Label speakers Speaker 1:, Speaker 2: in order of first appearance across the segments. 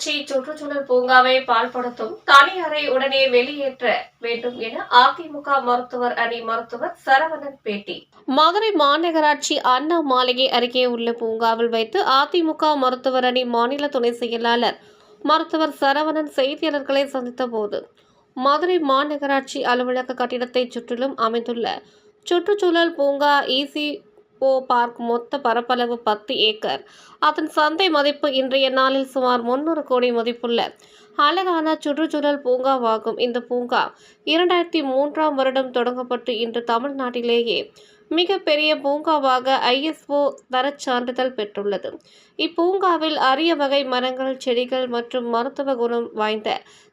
Speaker 1: கண்காட்சி சுற்றுச்சூழல் பூங்காவை பால்படுத்தும் தனியாரை உடனே வெளியேற்ற வேண்டும் என அதிமுக மருத்துவர் அணி மருத்துவர் சரவணன் பேட்டி. மதுரை மாநகராட்சி அண்ணா மாளிகை அருகே உள்ள பூங்காவில் வைத்து அதிமுக மருத்துவர் அணி மாநில துணை செயலாளர் மருத்துவர் சரவணன் செய்தியாளர்களை சந்தித்த போது மதுரை மாநகராட்சி அலுவலக கட்டிடத்தை சுற்றிலும் அமைந்துள்ள சுற்றுச்சூழல் பூங்கா இசி ஓ பார்க் மொத்த பரப்பளவு பத்து ஏக்கர். அதன் சந்தை மதிப்பு இன்றைய நாளில் சுமார் முன்னூறு கோடி மதிப்புள்ள அழகான சுற்றுச்சூழல் பூங்காவாகும் இந்த பூங்கா. இரண்டாயிரத்தி மூன்றாம் வருடம் தொடங்கப்பட்டு இன்று தமிழ்நாட்டிலேயே மிகப்பெரிய பூங்காவாக ஐஎஸ்ஓ தரச் சான்றிதழ் பெற்றுள்ளது. இப்பூங்காவில் அரிய வகை மரங்கள் செடிகள் மற்றும் மருத்துவ குணம் வாய்ந்த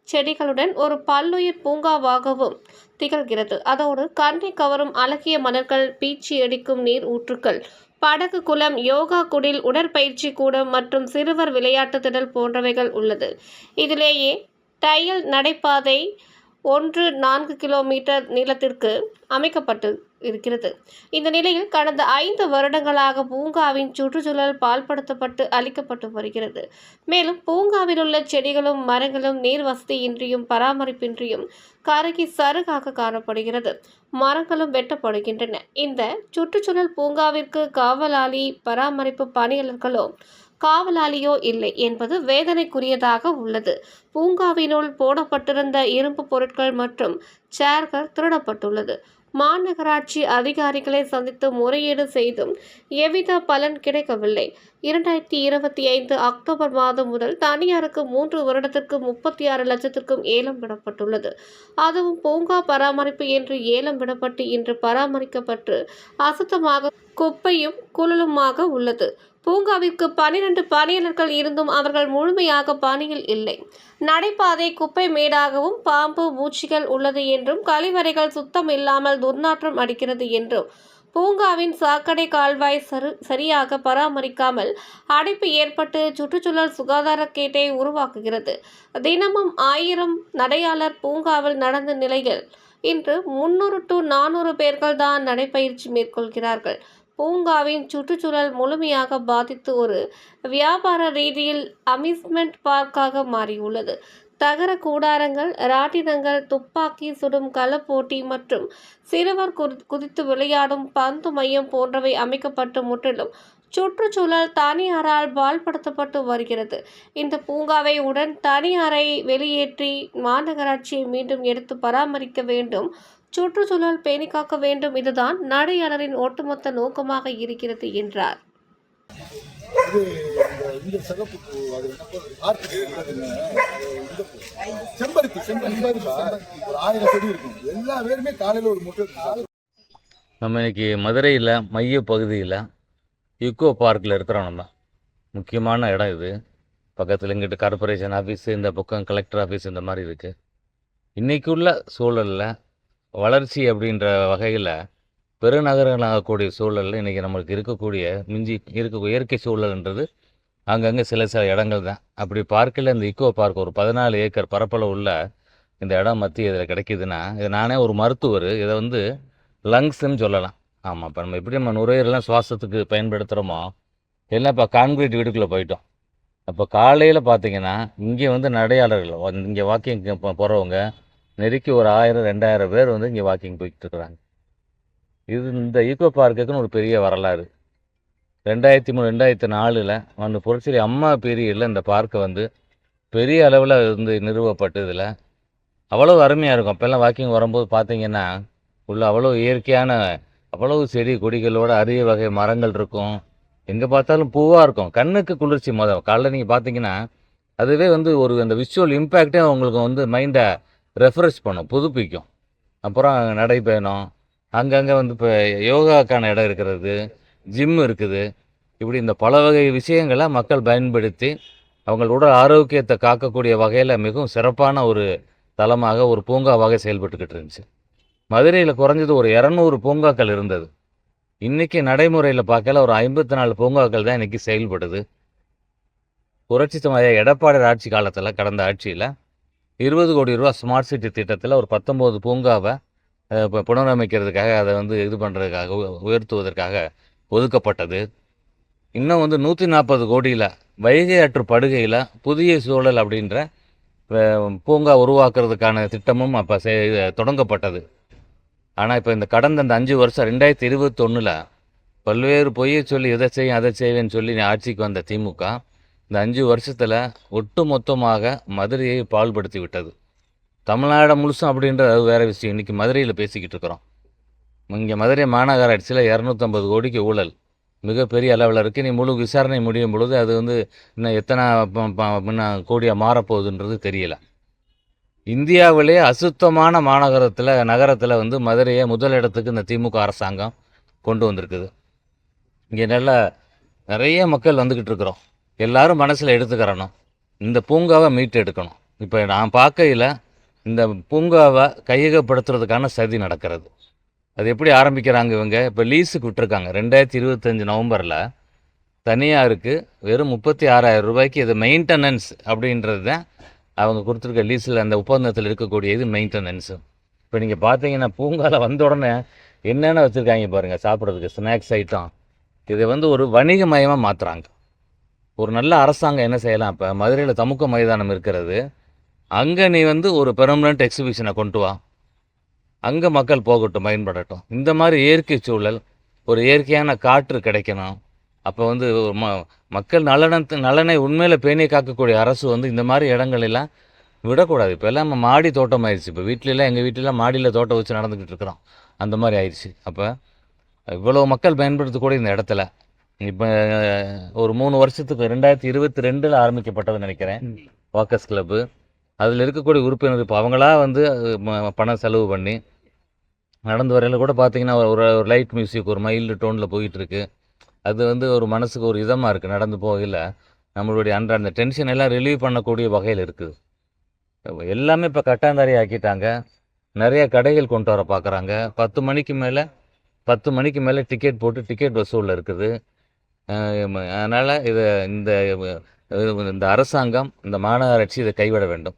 Speaker 1: செடிகளுடன் ஒரு பல்லுயிர் பூங்காவாகவும் திகழ்கிறது. அதோடு கண்ணை கவரும் அழகிய மலர்கள் பீச்சி அடிக்கும் நீர் ஊற்றுக்கள் படகு குளம் யோகா குடில் உடற்பயிற்சி கூடம் மற்றும் சிறுவர் விளையாட்டு திடல் போன்றவைகள் உள்ளது. இதிலேயே டயல் நடைபாதை ஒன்று நான்கு கிலோமீட்டர் நீளத்திற்கு அமைக்கப்பட்டு இருக்கிறது. இந்த நிலையில் கடந்த ஐந்து வருடங்களாக பூங்காவின் சுற்றுச்சூழல் பால்படுத்தப்பட்டு அளிக்கப்பட்டு வருகிறது. மேலும் பூங்காவில் உள்ள செடிகளும் மரங்களும் நீர் வசதியின்றியும் பராமரிப்பின்றியும் கருகி சருகாக காணப்படுகிறது. மரங்களும் வெட்டப்படுகின்றன. இந்த சுற்றுச்சூழல் பூங்காவிற்கு காவலாளி பராமரிப்பு பணியாளர்களோ காவலாளியோ இல்லை என்பது வேதனைக்குரியதாக உள்ளது. பூங்காவினுள் போடப்பட்டிருந்த இரும்பு பொருட்கள் மற்றும் சேர்கள் திருடப்பட்டுள்ளது. மாநகராட்சி அதிகாரிகளை சந்தித்து முறையீடு செய்தும் எவ்வித பலன் கிடைக்கவில்லை. இரண்டாயிரத்தி இருபத்தி ஐந்து அக்டோபர் மாதம் முதல் தனியாருக்கு மூன்று வருடத்திற்கு முப்பத்தி ஆறு லட்சத்திற்கும் ஏலம் விடப்பட்டுள்ளது. அதுவும் பூங்கா பராமரிப்பு என்று ஏலம் விடப்பட்டு இன்று பராமரிக்கப்பட்டு அசுத்தமாக குப்பையும் குழலுமாக உள்ளது. பூங்காவிற்கு பனிரெண்டு பணியாளர்கள் இருந்தும் அவர்கள் முழுமையாக பணியில் இல்லை. நடைபாதை குப்பை மேடாகவும் பாம்பு பூச்சிகள் உள்ளது என்றும் கழிவறைகள் சுத்தம் இல்லாமல் துர்நாற்றம் அடிக்கிறது என்றும் பூங்காவின் சாக்கடை கால்வாய் சரு சரியாக பராமரிக்காமல் அடைப்பு ஏற்பட்டு சுற்றுச்சூழல் சுகாதாரக்கேட்டை உருவாக்குகிறது. தினமும் ஆயிரம் நடையாளர் பூங்காவில் நடந்த நிலையில் இன்று முன்னூறு டு நானூறு பேர்கள் தான் நடைப்பயிற்சி மேற்கொள்கிறார்கள். பூங்காவின் சுற்றுச்சூழல் முழுமையாக பாதித்து ஒரு வியாபார ரீதியில் அம்யூஸ்மெண்ட் பார்க்காக மாறியுள்ளது. தகர கூடாரங்கள் ராட்டினங்கள் துப்பாக்கி சுடும் களப்போட்டி மற்றும் சிறுவர் குதி- குதித்து விளையாடும் பந்து மையம் போன்றவை அமைக்கப்பட்டு முற்றிலும் சுற்றுச்சூழல் தனியாரால் பால்படுத்தப்பட்டு வருகிறது. இந்த பூங்காவை உடன் தனியாரை வெளியேற்றி மாநகராட்சியை மீண்டும் எடுத்து பராமரிக்க வேண்டும். சுற்றுச்சூழல் பேணி காக்க வேண்டும் இதுதான் நடையாளரின் ஒட்டுமொத்த நோக்கமாக இருக்கிறது என்றார்.
Speaker 2: இது இந்த இந்த சிகப்பு பூ அது என்ன பூ? ஆர்க்கிட் இருக்குதுங்க. அது இந்த பூ. செம்பருத்தி செம்பருத்தி செம்பருத்தி. ஒரு ஆயிரம் செடி இருக்கும். எல்லா பேருமே காலையில ஒரு முட்டை எடுத்து
Speaker 3: நம்ம இன்னைக்கு மதுரையில் மைய பகுதியில் யுக்கோ பார்க்கில் இருக்கிறோம் நம்ம முக்கியமான இடம் இது. பக்கத்தில் இங்கிட்டு கார்பரேஷன் ஆஃபீஸு இந்த பக்கம் கலெக்டர் ஆஃபீஸ் இந்த மாதிரி இருக்குது இன்றைக்குள்ள சூழலில் வளர்ச்சி அப்படின்ற வகையில் பெருநகரங்களாகக்கூடிய சூழலில் இன்றைக்கி நம்மளுக்கு இருக்கக்கூடிய மிஞ்சி இருக்க இயற்கை சூழல்ன்றது அங்கங்கே சில சில இடங்கள் தான். அப்படி பார்க்கில் இந்த இக்கோ பார்க் ஒரு பதினாலு ஏக்கர் பரப்பளவு உள்ள இந்த இடம் மத்திய இதில் கிடைக்குதுன்னா இது நானே ஒரு மருத்துவர் இதை வந்து லங்ஸ்ன்னு சொல்லலாம். ஆமாம் இப்போ நம்ம எப்படி நம்ம நுரையீரலாம் சுவாசத்துக்கு பயன்படுத்துகிறோமோ எல்லாம் இப்போ கான்கிரீட் வீடுக்குள்ளே போயிட்டோம். அப்போ காலையில் பார்த்தீங்கன்னா இங்கே வந்து நடையாளர்கள் இங்கே வாக்கிங் போகிறவங்க நெருக்கி ஒரு ஆயிரம் ரெண்டாயிரம் பேர் வந்து இங்கே வாக்கிங் போய்கிட்டு இருக்கிறாங்க இது இந்த ஈக்கோ பார்க்குக்குன்னு ஒரு பெரிய வரலாறு. ரெண்டாயிரத்தி மூணு ரெண்டாயிரத்தி நாலில் ஒன்று புரட்சி அம்மா பீரியடில் இந்த பார்க்கை வந்து பெரிய அளவில் வந்து நிறுவப்பட்டதில் அவ்வளோ அருமையாக இருக்கும். அப்போல்லாம் வாக்கிங் வரும்போது பார்த்தீங்கன்னா உள்ள அவ்வளோ இயற்கையான அவ்வளவு செடி கொடிகளோட அரிய வகை மரங்கள் இருக்கும். எங்கே பார்த்தாலும் பூவாக இருக்கும். கண்ணுக்கு குளிர்ச்சி மொதல். காலைல நீங்கள் பார்த்தீங்கன்னா அதுவே வந்து ஒரு அந்த விஷுவல் இம்பேக்டே உங்களுக்கு வந்து மைண்டை ரெஃப்ரெஷ் பண்ணும் புதுப்பிக்கும். அப்புறம் நடைபயணம் அங்கங்கே வந்து இப்போ யோகாக்கான இடம் இருக்கிறது ஜிம் இருக்குது. இப்படி இந்த பல வகை விஷயங்களை மக்கள் பயன்படுத்தி அவங்கள் உடல் ஆரோக்கியத்தை காக்கக்கூடிய வகையில் மிகவும் சிறப்பான ஒரு தளமாக ஒரு பூங்காவாக செயல்பட்டுக்கிட்டு இருந்துச்சு. மதுரையில் குறைஞ்சது ஒரு இரநூறு பூங்காக்கள் இருந்தது. இன்றைக்கி நடைமுறையில் பார்க்கல ஒரு ஐம்பத்தி நாலு பூங்காக்கள் தான் இன்றைக்கி செயல்படுது. புரட்சி சமய எடப்பாடி ஆட்சி காலத்தில் கடந்த ஆட்சியில் இருபது கோடி ரூபா ஸ்மார்ட் சிட்டி திட்டத்தில் ஒரு பத்தொம்போது பூங்காவை இப்போ புனரமைக்கிறதுக்காக அதை வந்து இது பண்ணுறதுக்காக உயர்த்துவதற்காக ஒதுக்கப்பட்டது. இன்னும் வந்து நூற்றி நாற்பது கோடியில் வைகை ஆற்று படுகையில் புதிய சூழல் அப்படின்ற பூங்கா உருவாக்குறதுக்கான திட்டமும் அப்போ தொடங்கப்பட்டது. ஆனால் இப்போ இந்த கடந்த இந்த அஞ்சு வருஷம் ரெண்டாயிரத்தி இருபத்தொன்னில் பல்வேறு பொய்யை சொல்லி இதை செய்யும் அதை செய்வேன்னு சொல்லி ஆட்சிக்கு வந்த திமுக இந்த அஞ்சு வருஷத்தில் ஒட்டு மொத்தமாக மதுரையை பால்படுத்தி விட்டது தமிழ்நாடு முழுசும் அப்படின்ற அது வேறு விஷயம். இன்றைக்கி மதுரையில் பேசிக்கிட்டு இருக்கிறோம். இங்கே மதுரை மாநகராட்சியில் இரநூத்தம்பது கோடிக்கு ஊழல். மிகப்பெரிய அளவில் இருக்குது நீ முழு விசாரணை முடியும் பொழுது அது வந்து இன்னும் எத்தனை ப- இன்னும் கோடியாக மாறப்போகுதுன்றது தெரியல. இந்தியாவிலே அசுத்தமான மாநகரத்தில் நகரத்தில் வந்து மதுரையை முதலிடத்துக்கு இந்த திமுக அரசாங்கம் கொண்டு வந்திருக்குது. இங்கே நல்ல நிறைய மக்கள் வந்துக்கிட்டு இருக்கிறோம். எல்லாரும் மனசில் எடுத்துக்கிறணும். இந்த பூங்காவை மீட்டு எடுக்கணும். இப்போ நான் பார்க்கையில் இந்த பூங்காவை கையகப்படுத்துறதுக்கான சதி நடக்கிறது. அது எப்படி ஆரம்பிக்கிறாங்க இவங்க? இப்போ லீஸுக்கு விட்டுருக்காங்க. ரெண்டாயிரத்தி இருபத்தஞ்சி நவம்பரில் தனியாருக்கு வெறும் முப்பத்தி ஆறாயிரம் ரூபாய்க்கு இது மெயின்டெனன்ஸ் அப்படின்றது தான் அவங்க கொடுத்துருக்க லீஸில் அந்த ஒப்பந்தத்தில் இருக்கக்கூடிய இது மெயின்டெனன்ஸு இப்போ நீங்கள் பார்த்தீங்கன்னா பூங்காவில் வந்த உடனே என்னென்ன வச்சுருக்காங்க பாருங்கள் சாப்பிட்றதுக்கு ஸ்நாக்ஸ் ஐட்டம் இதை வந்து ஒரு வணிகமயமாக மாற்றுறாங்க ஒரு நல்ல அரசாங்கம் என்ன செய்யலாம் இப்போ? மதுரையில் தமுக்க மைதானம் இருக்கிறது. அங்கே நீ வந்து ஒரு பெர்மனண்ட் எக்ஸிபிஷனை கொண்டு வா. அங்கே மக்கள் போகட்டும் பயன்படட்டும். இந்த மாதிரி இயற்கை சூழல் ஒரு இயற்கையான காற்று கிடைக்கணும். அப்போ வந்து ம மக்கள் நலனத்து நலனை உண்மையில் பேணி காக்கக்கூடிய அரசு வந்து இந்த மாதிரி இடங்களெல்லாம் விடக்கூடாது. இப்போ எல்லாம் நம்ம மாடி தோட்டம் ஆயிடுச்சு. இப்போ வீட்டிலலாம் எங்கள் வீட்டிலலாம் மாடியில் தோட்டம் வச்சு நடந்துக்கிட்டு இருக்கிறோம். அந்த மாதிரி ஆயிடுச்சு. அப்போ இவ்வளோ மக்கள் பயன்படுத்தக்கூடிய இந்த இடத்துல இப்போ ஒரு மூணு வருஷத்துக்கு ரெண்டாயிரத்தி இருபத்தி ரெண்டில் ஆரம்பிக்கப்பட்டதுன்னு நினைக்கிறேன். வாக்கர்ஸ் கிளப்பு அதில் இருக்கக்கூடிய உறுப்பினர் இப்போ அவங்களா வந்து பணம் செலவு பண்ணி நடந்து வரையில் கூட பார்த்தீங்கன்னா ஒரு ஒரு லைட் மியூசிக் ஒரு மைல்டு டோனில் போயிட்டு இருக்கு அது வந்து ஒரு மனசுக்கு ஒரு இதமாக இருக்குது நடந்து போகையில். நம்மளுடைய அன்ற அந்த டென்ஷன் எல்லாம் ரிலீவ் பண்ணக்கூடிய வகையில் இருக்குது. எல்லாமே இப்போ கட்டாந்தாரி ஆக்கிட்டாங்க. நிறைய கடைகள் கொண்டு வர பார்க்குறாங்க பத்து மணிக்கு மேலே பத்து மணிக்கு மேலே டிக்கெட் போட்டு டிக்கெட் வசூலில் இருக்குது. அதனால் இதை இந்த இந்த அரசாங்கம் இந்த மாநகராட்சி இதை கைவிட வேண்டும்.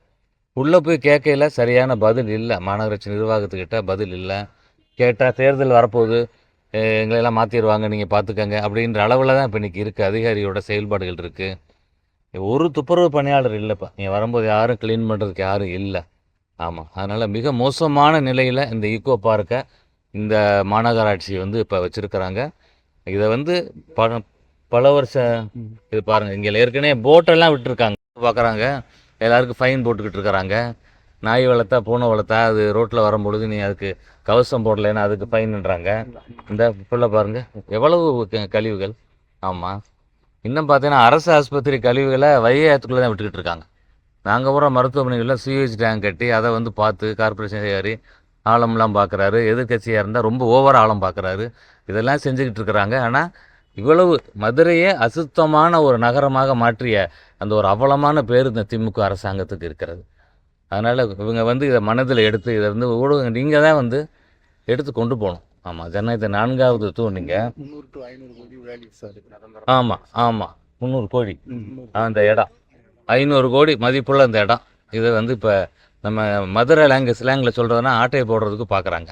Speaker 3: உள்ளே போய் கேட்கையில் சரியான பதில் இல்லை. மாநகராட்சி நிர்வாகத்துக்கிட்ட பதில் இல்லை. கேட்டால் தேர்தல் வரப்போகுது. அஹ், எங்களையெல்லாம் மாற்றிடுவாங்க நீங்கள் பார்த்துக்கங்க அப்படின்ற அளவில் தான் இப்போ இன்றைக்கி இருக்குது அதிகாரியோட செயல்பாடுகள் இருக்குது ஒரு துப்புரவு பணியாளர் இல்லைப்பா. நீ வரும்போது யாரும் க்ளீன் பண்ணுறதுக்கு யாரும் இல்லை. ஆமாம் அதனால் மிக மோசமான நிலையில் இந்த ஈக்கோ பார்க்கை இந்த மாநகராட்சி வந்து இப்போ வச்சுருக்கிறாங்க. இதை வந்து பணம் பல வருஷம் இது பாருங்கள் இங்கே ஏற்கனவே போட்டெல்லாம் விட்டுருக்காங்க. பார்க்குறாங்க. எல்லாருக்கும் ஃபைன் போட்டுக்கிட்டு இருக்கிறாங்க நாய் வளர்த்தா பூனை வளர்த்தா அது ரோட்டில் வரும்பொழுது நீ அதுக்கு கவசம் போடலைன்னா அதுக்கு ஃபைன்ன்றாங்க இந்த பிள்ளை பாருங்க எவ்வளவு கழிவுகள்? ஆமாம் இன்னும் பார்த்தீங்கன்னா அரசு ஆஸ்பத்திரி கழிவுகளை வைகையாத்துக்குள்ளே தான் விட்டுக்கிட்டு இருக்காங்க. நாங்கள் பூரா மருத்துவமனைகளில் சியூஏஜ் டேங்க் கட்டி அதை வந்து பார்த்து கார்ப்பரேஷன் அதிகாரி ஆழம்லாம் பார்க்குறாரு எதிர்க்கட்சியாக இருந்தால் ரொம்ப ஓவர் ஆழம் பார்க்குறாரு இதெல்லாம் செஞ்சுக்கிட்டு இருக்கிறாங்க. ஆனால் இவ்வளவு மதுரையை அசுத்தமான ஒரு நகரமாக மாற்றிய அந்த ஒரு அவலமான பேர் இந்த திமுக அரசாங்கத்துக்கு இருக்கிறது. அதனால் இவங்க வந்து இதை மனதில் எடுத்து இதை வந்து ஊடகம் நீங்கள் தான் வந்து எடுத்து கொண்டு போகணும். ஆமாம் ஜனநாயகத்தை நான்காவது தூ நீங்கள் ஆமாம் ஆமாம் முந்நூறு கோடி. அந்த இடம். ஐநூறு கோடி மதிப்புள்ள அந்த இடம். இதை வந்து இப்போ நம்ம மதுரை லாங்குவேஜ் ஸ்லாங்கில் சொல்கிறதுனா ஆட்டையை போடுறதுக்கு பார்க்குறாங்க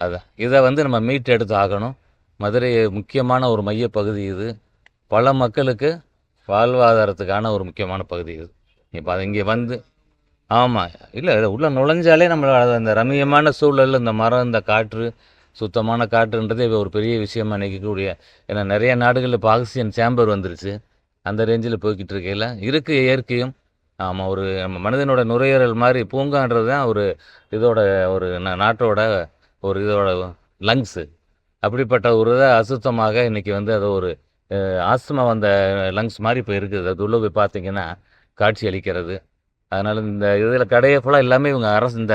Speaker 3: அதான். இதை வந்து நம்ம மீட் எடுத்து ஆகணும். மதுரை முக்கியமான ஒரு மையப்பகுதி இது. பல மக்களுக்கு வாழ்வாதாரத்துக்கான ஒரு முக்கியமான பகுதி இது. இப்போ அது இங்கே வந்து ஆமாம் இல்லை உள்ளே நுழைஞ்சாலே நம்மளோட அந்த ரம்மியமான சூழல் இந்த மரம் இந்த காற்று சுத்தமான காற்றுன்றதே ஒரு பெரிய விஷயமாக நினைக்கக்கூடிய ஏன்னா நிறைய நாடுகளில் இப்போ ஆக்சிஜன் சேம்பர் வந்துருச்சு. அந்த ரேஞ்சில் போய்கிட்டு இருக்கையில் இருக்குது இயற்கையும். ஆமாம் ஒரு நம்ம மனிதனோட நுரையீரல் மாதிரி பூங்கான்றது தான் ஒரு இதோட ஒரு நாட்டோட ஒரு இதோட லங்ஸு அப்படிப்பட்ட ஒரு இதை அசுத்தமாக இன்றைக்கி வந்து அது ஒரு ஆஸ்துமா வந்த லங்ஸ் மாதிரி இப்போ இருக்குது அது உள்ளே போய் பார்த்தீங்கன்னா காட்சி அளிக்கிறது. அதனால் இந்த இதில் கடையை ஃபுல்லாக எல்லாமே இவங்க அரசு இந்த